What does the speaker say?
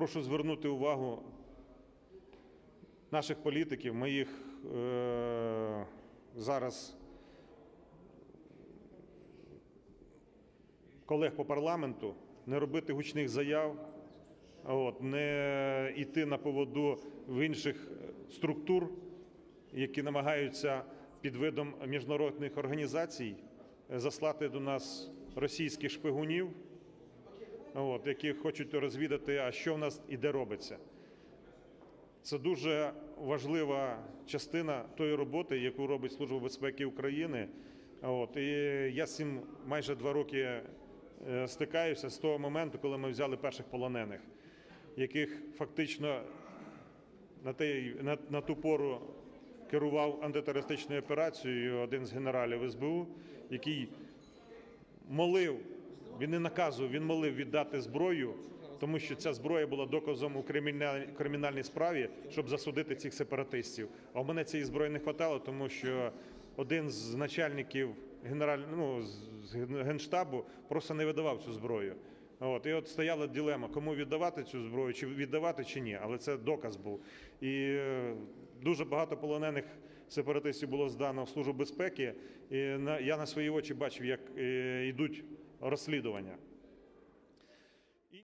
прошу звернути увагу наших політиків, моїх е, зараз колег по парламенту, не робити гучних заяв, от, не йти на поводу в інших структур, які намагаються під видом міжнародних організацій е, заслати до нас російських шпигунів, от, які хочуть розвідати, а що в нас і де робиться. Це дуже важлива частина тої роботи, яку робить Служба безпеки України. От, і я з цим майже два роки е, стикаюся з того моменту, коли ми взяли перших полонених, яких фактично на, той, на, на ту пору керував антитерористичною операцією один з генералів СБУ, який молив, він не наказував, він молив віддати зброю, тому що ця зброя була доказом у кримінальній, справі, щоб засудити цих сепаратистів. А у мене цієї зброї не вистачало, тому що один з начальників генераль... ну, з генштабу просто не видавав цю зброю. От, і от стояла дилема, кому віддавати цю зброю, чи віддавати, чи ні. Але це доказ був. І е, дуже багато полонених сепаратистів було здано в Службу безпеки. І я на свої очі бачив, як е, йдуть розслідування.